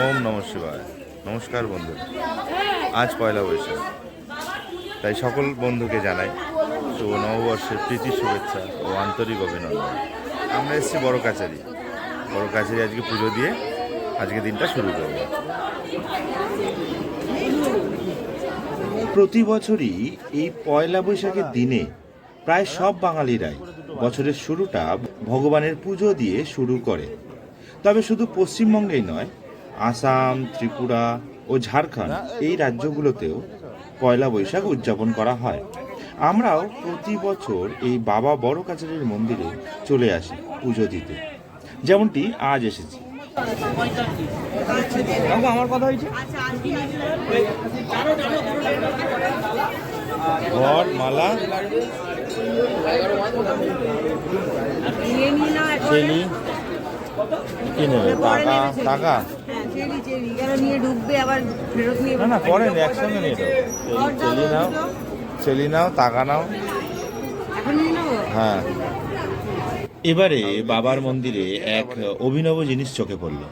ওম নম শিবায়। নমস্কার বন্ধু। আজ পয়লা বৈশাখ। তাই সকল বন্ধুকে জানাই শুভ নববর্ষের প্রীতি, শুভেচ্ছা ও আন্তরিক অভিনন্দন। আমরা এসেছি বড় কাছারি বড় কাছারি আজকে পুজো দিয়ে আজকে দিনটা শুরু করব। প্রতি বছরই এই পয়লা বৈশাখের দিনে প্রায় সব বাঙালিরাই বছরের শুরুটা ভগবানের পুজো দিয়ে শুরু করে। তবে শুধু পশ্চিমবঙ্গেই নয় আসাম ত্রিপুরা ও ঝাড়খণ্ড এই রাজ্যগুলোতেও পয়লা বৈশাখ উদযাপন করা হয়। আমরাও প্রতি বছর এই বাবা বড় কাছারির মন্দিরে চলে আসি পুজো দিতে। যেমনটি আজ এসেছি। আমার কথা হয়েছে? ঘর মালা টাকা টাকা। Cherry, cherry. নিয়ে ঢুকবে আবার ফেরত নিয়ে না না একসঙ্গে নিয়ে যাও। চেলি নাও চেলি নাও টাকা নাও। এখন নিয়ে নেব? হ্যাঁ। এবারে বাবার মন্দিরে এক অভিনব জিনিস চোখে পড়ল।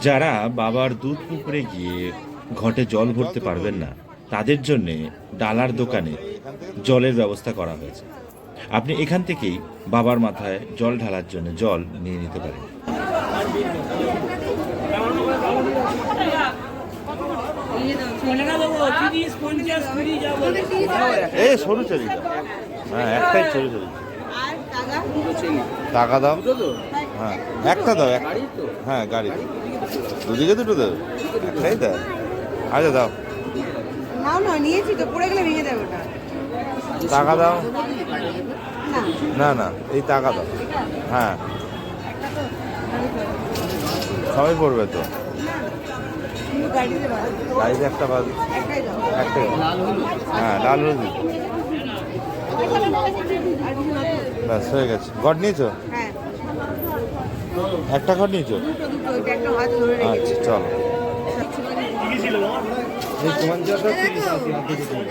যারা বাবার দুধ পুকুরে গিয়ে ঘটে জল ভরতে পারবেন না তাদের জন্য ডালার দোকানে জলের ব্যবস্থা করা হয়েছে। আপনি এখান থেকেই বাবার মাথায় জল ঢালার জন্য জল নিয়ে নিতে পারেন। এই সরু চলি। হ্যাঁ একটাই সরু চলি। টাকা দাও। হ্যাঁ একটা দাও হ্যাঁ গাড়ি। দুদিকে দুটো দাও। একটাই দাও। আচ্ছা দাও। নাও না নিয়েছি তো পড়ে গেলে ভেঙে দেবে ওটা। টাকা দাও। না না এই টাকা দাও। হ্যাঁ। সবাই পড়বে তো? গাড়িতে একটা বাদ একটাই হ্যাঁ লাল হলুদ? ব্যাস হয়ে গেছে। ঘর নিয়েছো? হ্যাঁ। একটা ঘর নিয়েছো? আচ্ছা চলো।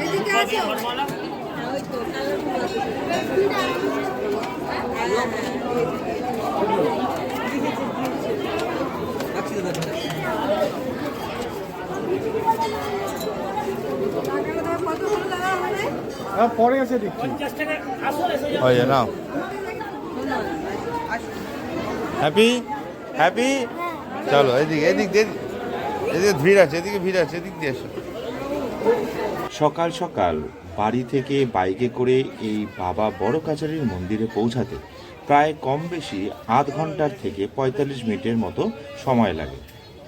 এদিকে আছে হ্যাঁ, ওই তো, কত করে লাগা হবে পরে এসে দেখছি। হয়ে যায় নাও হ্যাপি? হ্যাপি? চলো এদিকে এদিক দিয়ে এদিকে ভিড় আছে এদিকে ভিড় আছে এদিক দিয়ে এসো। সকাল সকাল বাড়ি থেকে বাইকে করে এই বাবা বড় কাছারির মন্দিরে পৌঁছাতে প্রায় কম বেশি আধ ঘণ্টার থেকে পঁয়তাল্লিশ মিনিটের মতো সময় লাগে।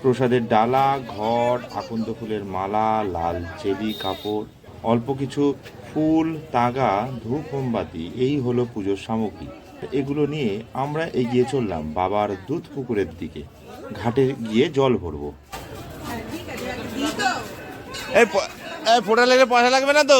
প্রসাদের ডালা, ঘট, আকন্দ ফুলের মালা, লাল চেলি কাপড়, অল্প কিছু ফুল, তাগা, ধূপ, মোমবাতি, এই হলো পুজোর সামগ্রী। এগুলো নিয়ে আমরা এগিয়ে চললাম বাবার দুধ পুকুরের দিকে। ঘাটে গিয়ে জল ভরবো। এই ফোটা পয়সা লাগবে না তো?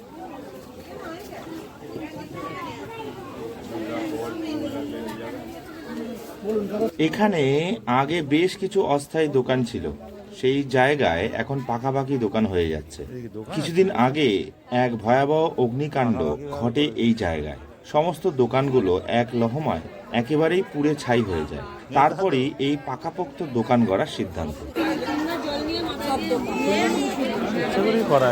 এখানে আগে বেশ কিছু অস্থায়ী দোকান ছিল। সেই জায়গায় এখন পাকাপাকি দোকান হয়ে যাচ্ছে। কিছুদিন আগে এক ভয়াবহ অগ্নিকাণ্ড ঘটে এই জায়গায়। সমস্ত দোকানগুলো এক লহমায় একেবারেই পুড়ে ছাই হয়ে যায়। তারপরেই এই পাকাপোক্ত দোকান গড়ার সিদ্ধান্ত। করা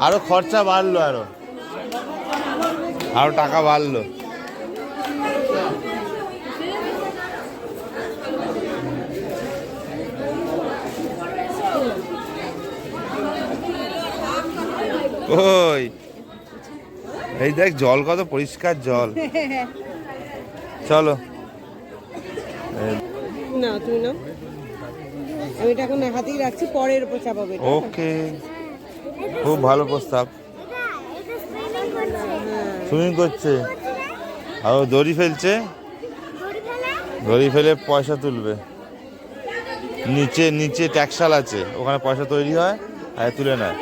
আরও খরচা বাড়লো আরও। আরও টাকা বাড়লো। ওই। এই দেখ জল কত পরিষ্কার জল। চলো। না তুমি না। আমি এটা এখন হাতেই রাখছি পরের উপর চাপাবে ওকে খুব ভালো প্রস্তাব। সুইমিং করছে। আর দড়ি ফেলছে। দড়ি ফেলে পয়সা তুলবে। নিচে নিচে ট্যাক্সাল আছে। ওখানে পয়সা তৈরি হয়, আর তুলে নেয়।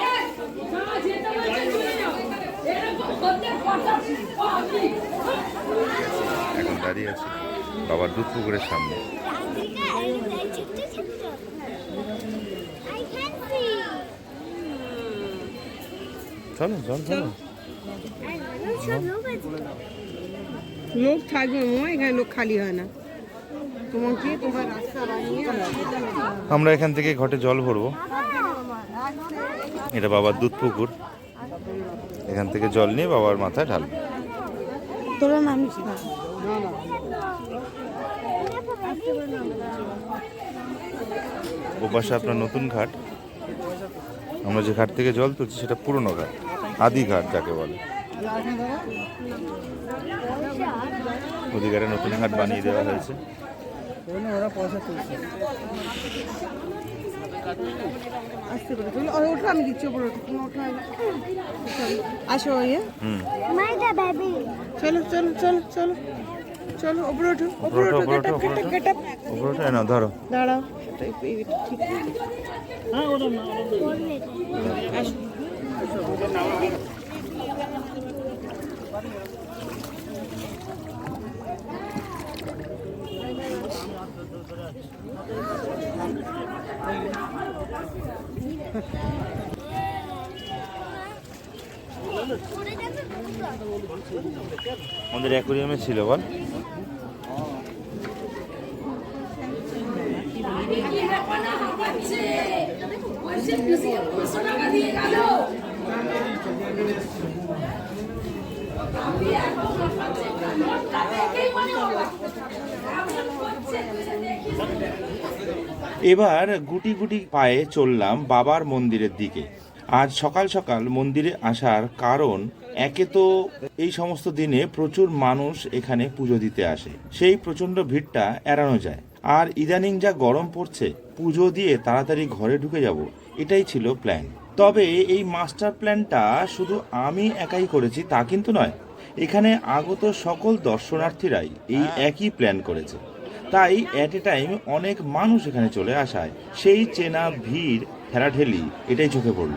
এখন দাঁড়িয়ে আছে বাবার দুধ পুকুরের সামনে। চলো চল চলো। লোক থাকবে এখানে লোক খালি হয় না। তোমাকে তোমার রাস্তা আমরা এখান থেকে ঘটে জল ভরবো। এটা বাবার দুধ পুকুর। এখান থেকে জল নিয়ে বাবার মাথায় ঢালবো। তোরা নামিস না। ও পাশে আপনার নতুন ঘাট। আমরা যে ঘাট থেকে জল তুলছি সেটা পুরনো ঘাট আদি ঘাট যাকে বলে। একটা নতুন ঘাট বানিয়ে দেওয়া হয়েছে। চলো। আসো ইয়ে চলো চলো চলো চলো। চলো ওপরে ওঠো উপরে ওপরে ওঠো, ওঠো উপরে গেট ওঠো, আপ গেট আপ উপরে ওঠে না ধরো। দাঁড়াও। আমাদের অ্যাকোরিয়ামে ছিল বল। এবার গুটি গুটি পায়ে চললাম বাবার মন্দিরের দিকে। আজ সকাল সকাল মন্দিরে আসার কারণ, একে তো এই সমস্ত দিনে প্রচুর মানুষ এখানে পুজো দিতে আসে। সেই প্রচণ্ড ভিড়টা এড়ানো যায়। আর ইদানিং যা গরম পড়ছে, পুজো দিয়ে তাড়াতাড়ি ঘরে ঢুকে যাব। এটাই ছিল প্ল্যান তবে এই মাস্টার প্ল্যানটা শুধু আমি একাই করেছি তা কিন্তু নয় এখানে আগত সকল দর্শনার্থীরাই এই একই প্ল্যান করেছে। তাই অ্যাট এ টাইম অনেক মানুষ এখানে চলে আসায় সেই চেনা ভিড় ঠেলাঠেলি এটাই চোখে পড়ল।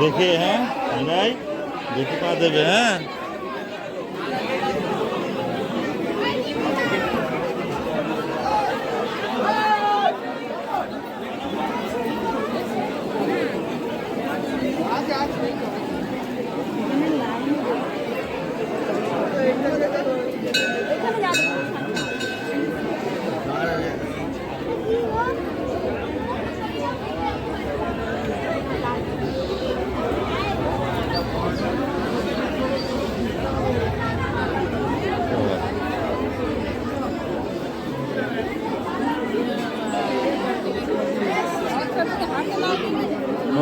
দেখে হ্যাঁ দেখে পা দেবে হ্যাঁ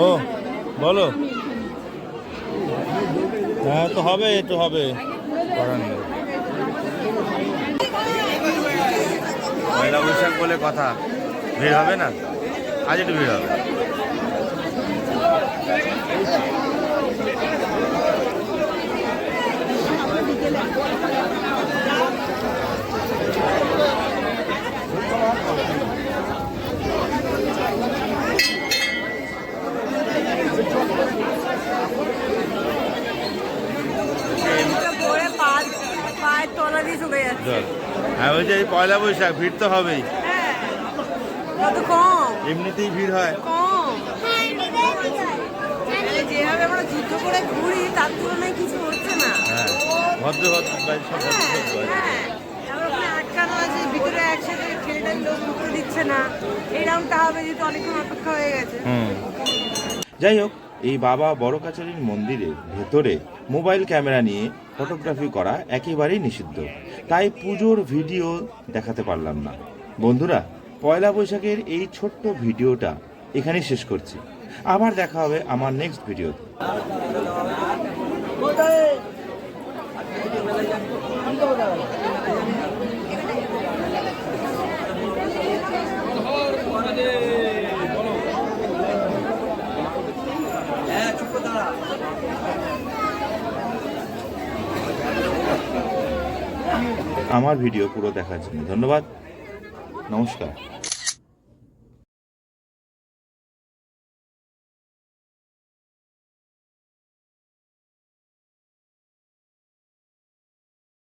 ও বলো। হ্যাঁ তো হবে তো হবে। পয়লা বৈশাখ বলে কথা। ভিড় হবে না? আজ একটু ভিড় হবে পরে পা পায়ের তলা দিয়ে চলে যাচ্ছে চল হ্যাঁ বলছি এই পয়লা বৈশাখ ভিড় তো হবেই। হ্যাঁ। কম? এমনিতেই ভিড় হয়। কম? যেভাবে আমরা যুদ্ধ করে ঘুরি তার তুলনায় কিছু হচ্ছে না। হ্যাঁ ভদ্র ভদ্র হ্যাঁ আটকানো আছে ভিতরে একসাথে ঠেলে লোক ঢুকতে দিচ্ছে না। এই রাউন্ডটা হবে যেহেতু অনেকক্ষণ অপেক্ষা হয়ে গেছে। হুম। যাই হোক এই বাবা বড় কাছারির মন্দিরের ভেতরে মোবাইল ক্যামেরা নিয়ে ফটোগ্রাফি করা একেবারেই নিষিদ্ধ। তাই পুজোর ভিডিও দেখাতে পারলাম না। বন্ধুরা, পয়লা বৈশাখের এই ছোট্ট ভিডিওটা এখানেই শেষ করছি। আবার দেখা হবে আমার নেক্সট ভিডিওতে। আমার ভিডিও পুরো দেখার জন্য। ধন্যবাদ। নমস্কার।